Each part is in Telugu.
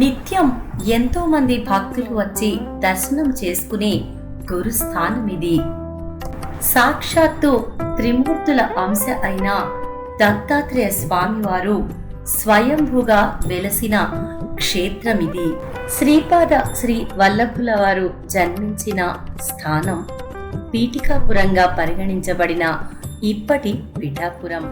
నిత్యం ఎంతో మంది భక్తులు వచ్చి దర్శనం చేసుకునే గురుస్థానం ఇది సాక్షాత్తు త్రిమూర్తుల అంశ అయిన దత్తాత్రేయ స్వామివారు స్వయంభుగా వెలసిన క్షేత్రం ఇది శ్రీపాద శ్రీ వల్లభుల వారు జన్మించిన స్థానం. పీఠికాపురంగా పరిగణించబడిన ఇప్పటి పిఠాపురం.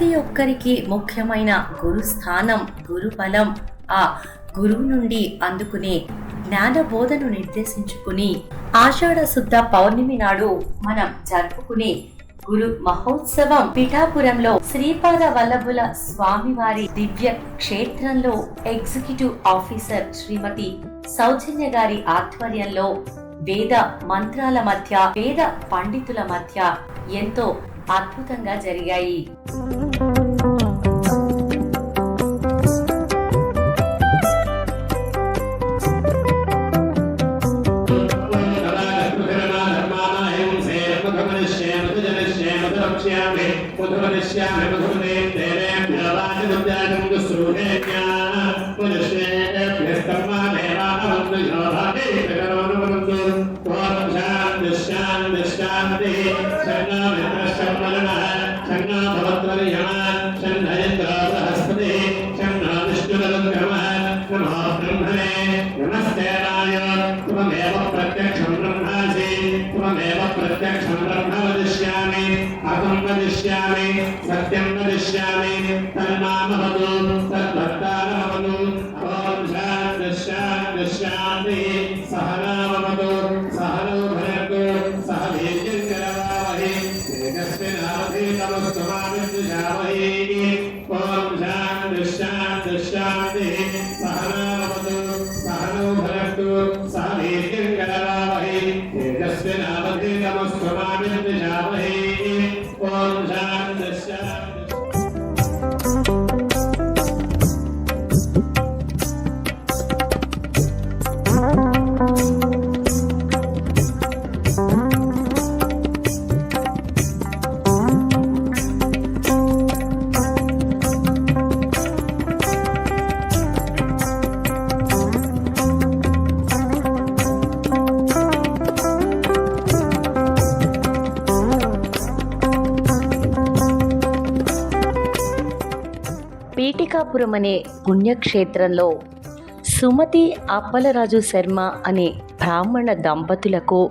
ప్రతి ఒక్కరికి ముఖ్యమైన గురుస్థానం గురుబలం ఆ గురువు నుండి అందుకునే జ్ఞానబోధను నిర్దేశించుకుని ఆషాఢ శుద్ధ పౌర్ణమి నాడు మనం జరుపుకునే గురు మహోత్సవం పిఠాపురంలో శ్రీపాద వల్లభుల స్వామివారి దివ్య క్షేత్రంలో ఎగ్జిక్యూటివ్ ఆఫీసర్ శ్రీమతి సౌజన్య గారి ఆధ్వర్యంలో వేద మంత్రాల మధ్య వేద పండితుల మధ్య ఎంతో అద్భుతంగా జరిగాయి మధుమనిష్యామి మధుమనే దేవేభ్య వాచనుద్యానం దుశ్రూహేభ్యా పునశ్వేభ్యస్తమ్మా శాంతి శన్నో మిత్రశమ్మరణః శన్నో భవత్వర్యమా శన్నయేంద్రో బృహస్పతి శన్నో విష్ణురదుర్గమः నమో బ్రహ్మణే నమస్తే రాయ త్వమేవ ప్రత్యక్షం బ్రహ్మాసి త్వమేవ ప్రత్యక్షం బ్రహ్మ వదిష్యామి అహం వదిష్యామి సత్యం వదిష్యామి తన్మామవతు తద్భక్తారమవతు ఓం శాంతి శాంతి శాంతి Hare పీఠికాపురం అనే పుణ్యక్షేత్రంలో సుమతి అప్పలరాజు శర్మ అనే బ్రాహ్మణ దంపతులకు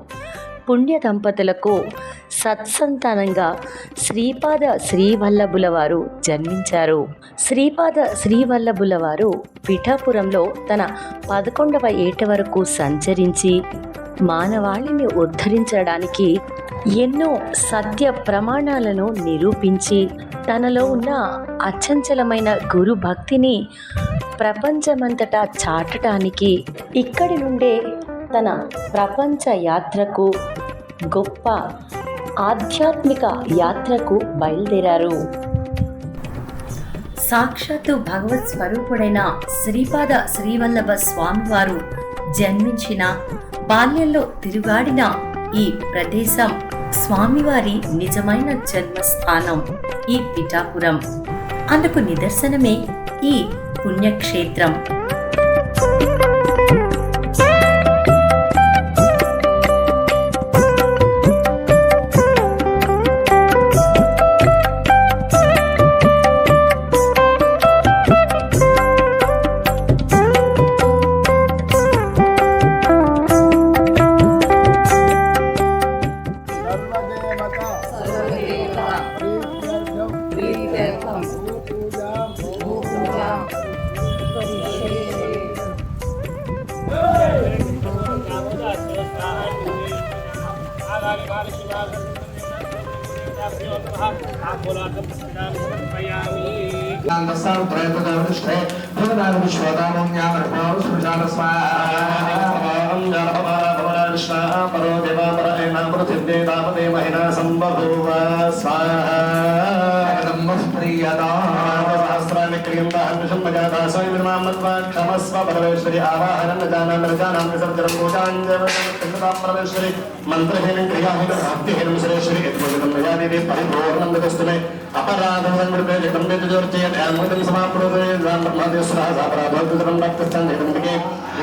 పుణ్య దంపతులకు సత్సంతానంగా శ్రీపాద శ్రీవల్లభుల వారు జన్మించారు. శ్రీపాద శ్రీవల్లభుల వారు పిఠాపురంలో తన పదకొండవ ఏట వరకు సంచరించి మానవాళిని ఉద్ధరించడానికి ఎన్నో సత్య ప్రమాణాలను నిరూపించి తనలో ఉన్న అచంచలమైన గురు భక్తిని ప్రపంచమంతటా చాటడానికి ఇక్కడి నుండే తన ప్రపంచ యాత్రకు గొప్ప ఆధ్యాత్మిక యాత్రకు బయలుదేరారు. సాక్షాత్తు భగవత్ స్వరూపుడైన శ్రీపాద శ్రీవల్లభ స్వామివారు జన్మించిన బాల్యంలో తిరుగాడిన ఈ ప్రదేశం స్వామివారి నిజమైన జన్మస్థానం ఈ పిఠాపురం. అందుకు నిదర్శనమే ఈ పుణ్యక్షేత్రం. موسیقی సమాప్రోదే బ్రహ్మదేశ్వరాపరాధోదరం భక్తస్థానికి సమాజ మంగళాజ బుధాయ జాగృ శుక్ర శిరభుస్రా వేగేదవే నమ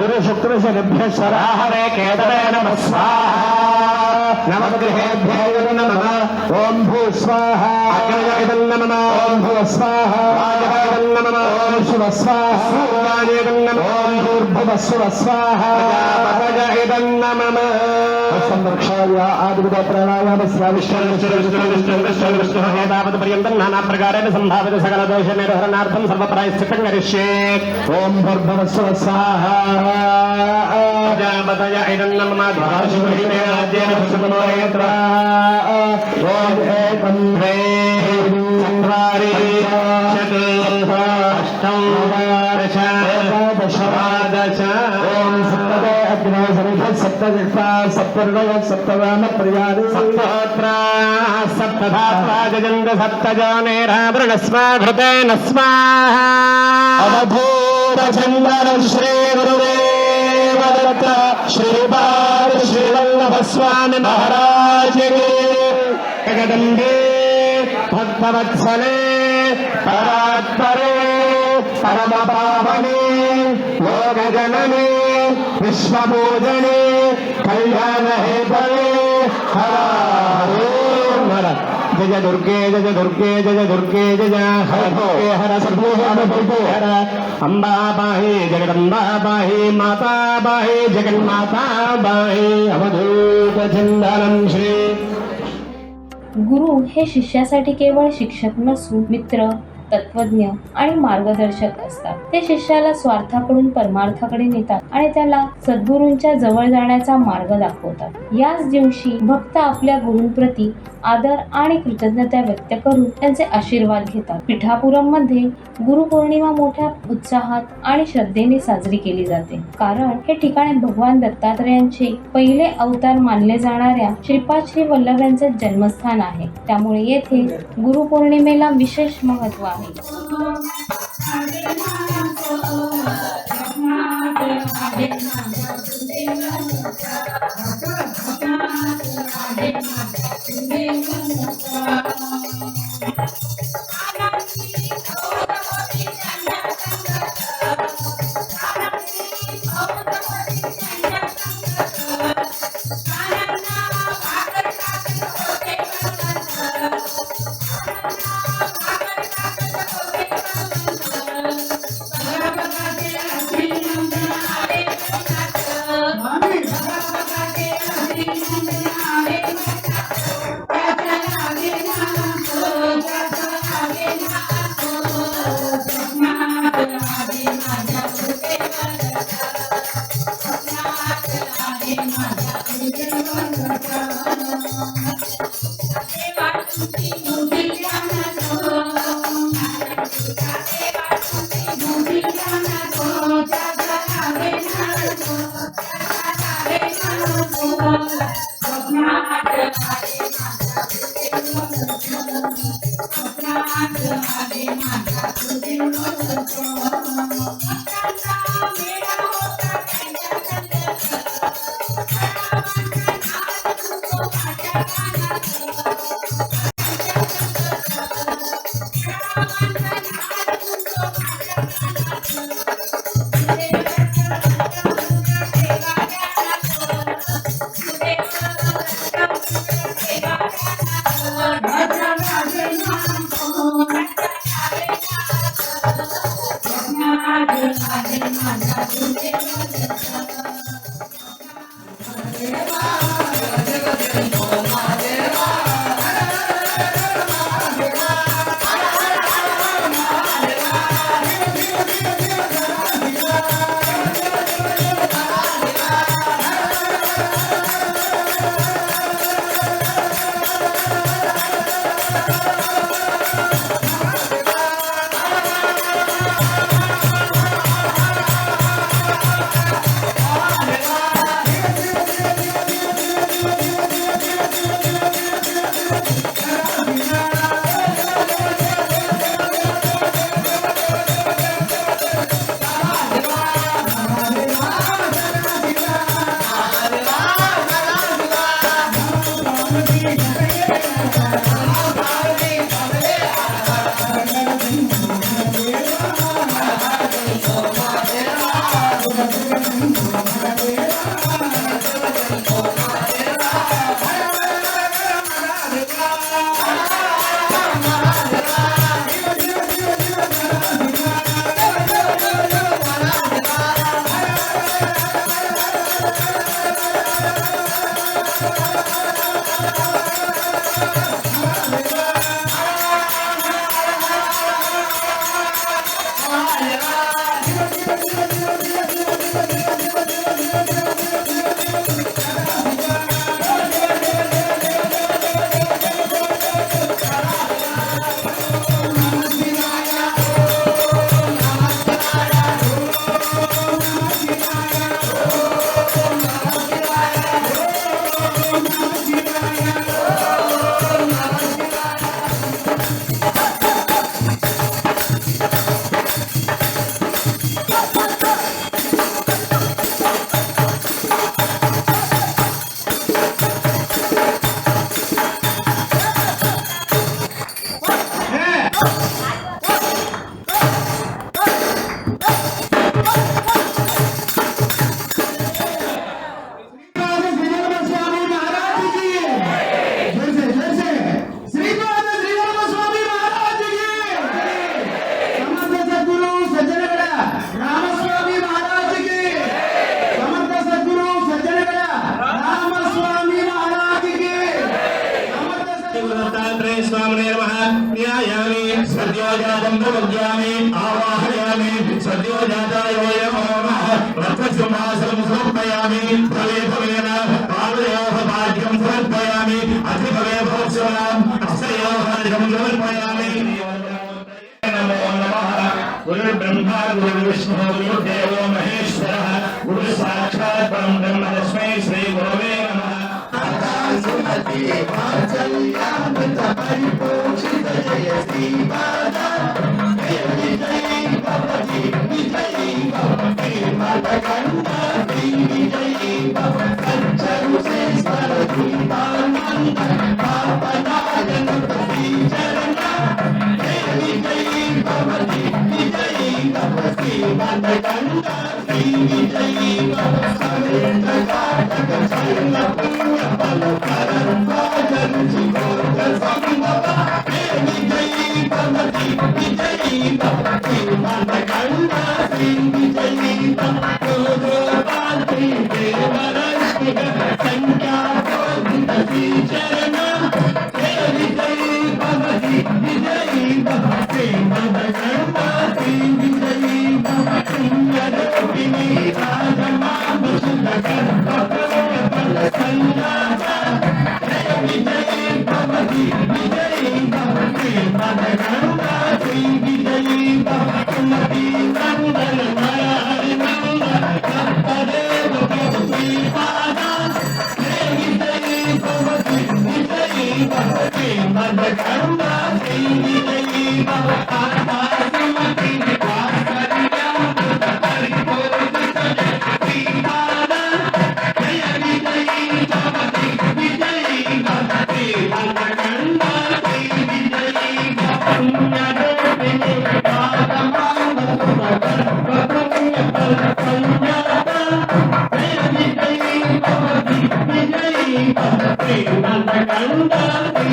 గురు శుక్ర శనిభ్యశ్వరా హరే కేతవే నమ స్వాహ। నవగ్రహేభ్యే నమః. ఓం భూ స్వాహ। అగ్రజ నమః। ఓం భువ స్వాహ। రాజభాగం నమః। ఓం శివ స్వాహ। సూర్యాదేవం నమః। ఓం భూర్భువ శివ స్వాహ। ప్రజాపతయ నమః। సంరక్షాయ ఆదివిద ప్రాణాయామ ఏతావత్పర్యంతం నానా ప్రకారేణ సంభావిత సకల దోష నిర్హరణార్థం సర్వప్రాయశ్చిత్తం కరిష్యే ఓం భూర్భువ శివ ఓం ఏకం ద్వే చత్వారి ستر سپت سی بات سپتھا گجنگ نو شری میری بہت شریب اسم پامگن وجنی جج درکے جج درکے جج درکے جج ہرے ہر سرو ہر سرو ہر امبا باہے امبا باہی ماتا باہی جگن ماتا باہے अवधूत चंदनम श्री गुरु हे शिष्यासाठी केवळ शिक्षक नसून مطرہ तत्वज्ञ आणि मार्गदर्शक असतात. ते शिष्याला स्वार्थाकडून परमार्थाकडे नेतात आणि त्याला सद्गुरूंच्या जवळ जाण्याचा मार्ग दाखवतात. याच दिवशी भक्त आपल्या गुरूंप्रती आदर आणि कृतज्ञता व्यक्त करून त्यांचे आशीर्वाद घेतात. पिठापुरममध्ये गुरुपौर्णिमा मोठ्या उत्साहात आणि श्रद्धेने साजरी केली जाते. कारण हे ठिकाणी भगवान दत्तात्रयांचे पहिले अवतार मानले जाणाऱ्या श्रीपाद श्री वल्लभ यांचे जन्मस्थान आहे. त्यामुळे येथे गुरुपौर्णिमेला विशेष महत्त्व आहे. Thank you. मेरा परम ब्रह्म तस्मै श्री गुरवे नमः सुमति वाचल्यामृत परिपोषित जयति माता विजयी भवति विजयी भवति मतकण्डा विजयी भवति चरुषे सरति पानन्द पापदायन प्रति चरणा विजयी भवति विजयी भवति मतकण्डा vai, vai, vai. கண்டால் கண்டால்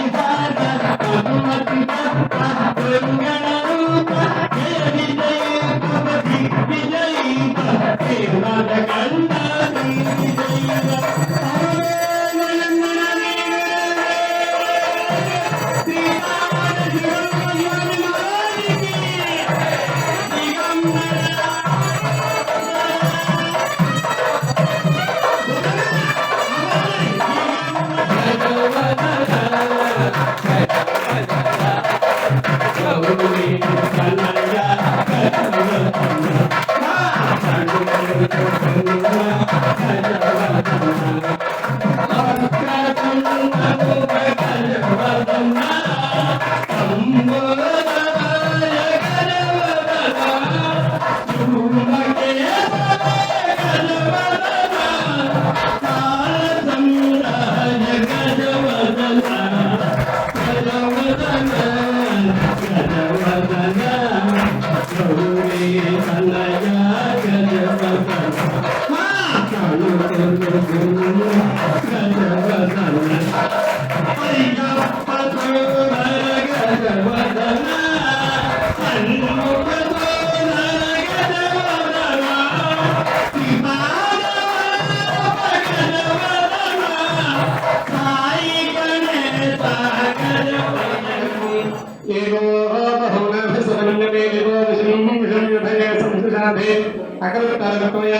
అనసూయ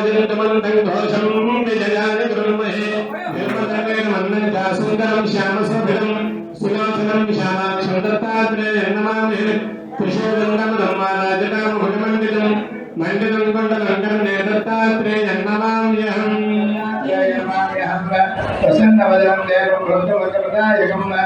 ప్రియంకరమత్ర సుందరేశ్వరం విఖ్యాతయోగనామోక్షం దత్తాత్రేయమామ్యహం దిగంబరం జలశ్రేష్ఠం హంస హంసాత్వమితం దత్తాత్రేయం నమామ్యహం ఓం శాంతి శాంతి శాంతి దిగంబరం హస్తవిలేమితాంగం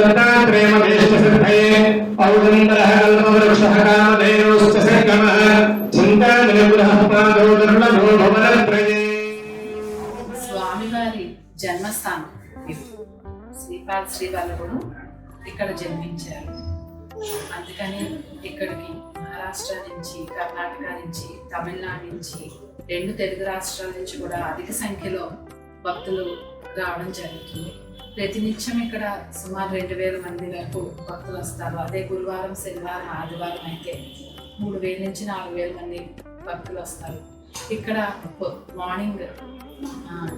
దత్తాత్రేయమభీష్ట స్వామివారి జన్మస్థానం ఇది. శ్రీపాద శ్రీవల్లభుడు ఇక్కడ జన్మించారు. అందుకని ఇక్కడికి మహారాష్ట్ర నుంచి కర్ణాటక నుంచి తమిళనాడు నుంచి రెండు తెలుగు రాష్ట్రాల నుంచి కూడా అధిక సంఖ్యలో భక్తులు రావడం జరుగుతుంది ప్రతినిత్యం ఇక్కడ సుమారు రెండు వేల మంది వరకు భక్తులు వస్తారు. అదే గురువారం శనివారం ఆదివారం అయితే మూడు వేల నుంచి నాలుగు వేల మంది భక్తులు వస్తారు. ఇక్కడ మార్నింగ్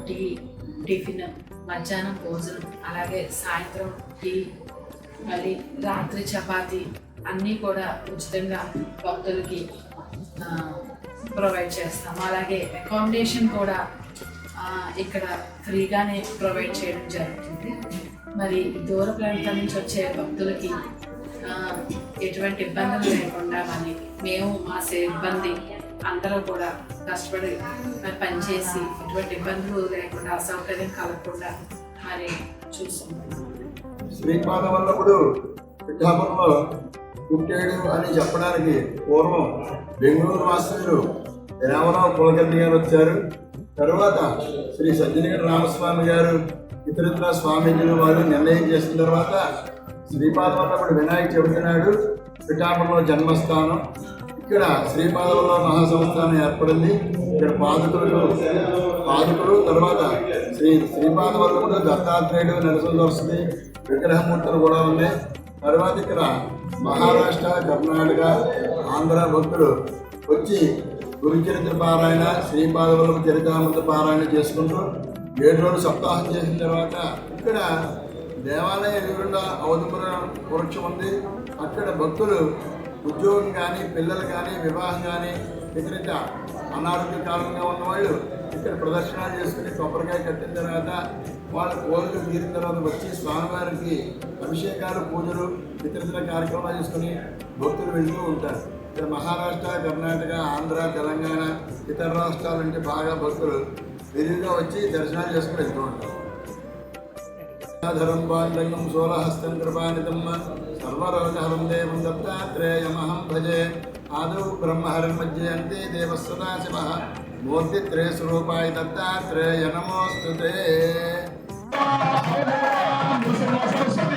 టీ టిఫిన్ మధ్యాహ్నం భోజనం అలాగే సాయంత్రం టీ మళ్ళీ రాత్రి చపాతి అన్నీ కూడా ఉచితంగా భక్తులకి ప్రొవైడ్ చేస్తాము. అలాగే అకామిడేషన్ కూడా ఇక్కడ ఫ్రీగానే ప్రొవైడ్ చేయడం జరుగుతుంది. మరి దూర ప్రాంతాల నుంచి వచ్చే భక్తులకి ఎటువంటి ఇబ్బందులు లేకుండా మరి మేము మా సిబ్బంది అందరూ కూడా కష్టపడి మరి పనిచేసి ఎటువంటి ఇబ్బందులు లేకుండా అసౌకర్యం కలగకుండా మరి చూసుకుంటున్నాం శ్రీపాద వల్లభుడు పిఠాపురంలో పుట్టాడు అని చెప్పడానికి పూర్వం బెంగళూరు వాసులు రామరావు కులకర్ణి గారు వచ్చారు. తరువాత శ్రీ సజ్జనగడ్డ రామస్వామి గారు ఇతరత్ర స్వామీజీలు వారు నిర్ణయం చేసిన తర్వాత శ్రీపాద వినాయక చవితి నాడు పిఠాపురంలో జన్మస్థానం. ఇక్కడ శ్రీపాద మహాసంస్థానం ఏర్పడింది. ఇక్కడ పాదుకులు పాదుకులు తర్వాత శ్రీ శ్రీపాద వల్లభుడు దత్తాత్రేయుడు నరసింహస్వామి విగ్రహమూర్తులు కూడా ఉన్నాయి. తర్వాత ఇక్కడ మహారాష్ట్ర కర్ణాటక ఆంధ్ర భక్తులు వచ్చి గురుచరిత్ర పారాయణ శ్రీపాదవరం చరితామృత పారాయణ చేసుకుంటూ ఏడు రోజులు సప్తాహం చేసిన తర్వాత ఇక్కడ దేవాలయ ఎదురుగా ఔదుపురం వృక్షం ఉంది. అక్కడ భక్తులు ఉద్యోగం కానీ పిల్లలు కానీ వివాహం కానీ ఇతరిత అనారోగ్య ఉన్న ఉన్నవాళ్ళు ఇక్కడ ప్రదర్శనలు చేసుకుని కొబ్బరికాయ కట్టిన తర్వాత వాళ్ళ కోళ్ళు తీరిన తర్వాత వచ్చి స్వామివారికి అభిషేకాలు పూజలు ఇతరితర కార్యక్రమాలు చేసుకుని భక్తులు వెళ్తూ ఉంటారు. ఇక్కడ మహారాష్ట్ర కర్ణాటక ఆంధ్ర తెలంగాణ ఇతర రాష్ట్రాల నుండి బాగా భక్తులు విధిగా వచ్చి దర్శనాలు చేసుకుని వెళ్తూ ఉంటారు. గదాధరం పాండంగం శూలహస్తం కృపానితం సర్వరోగహరం దేవం దత్తాత్రేయమహం భజే. ఆదౌ బ్రహ్మహరిర్మధ్యే అంతే దేవస్వదా శివ. మూర్తిత్రయ స్వరూపాయ దత్తాత్రేయ నమోస్తుతే. సరస్వతి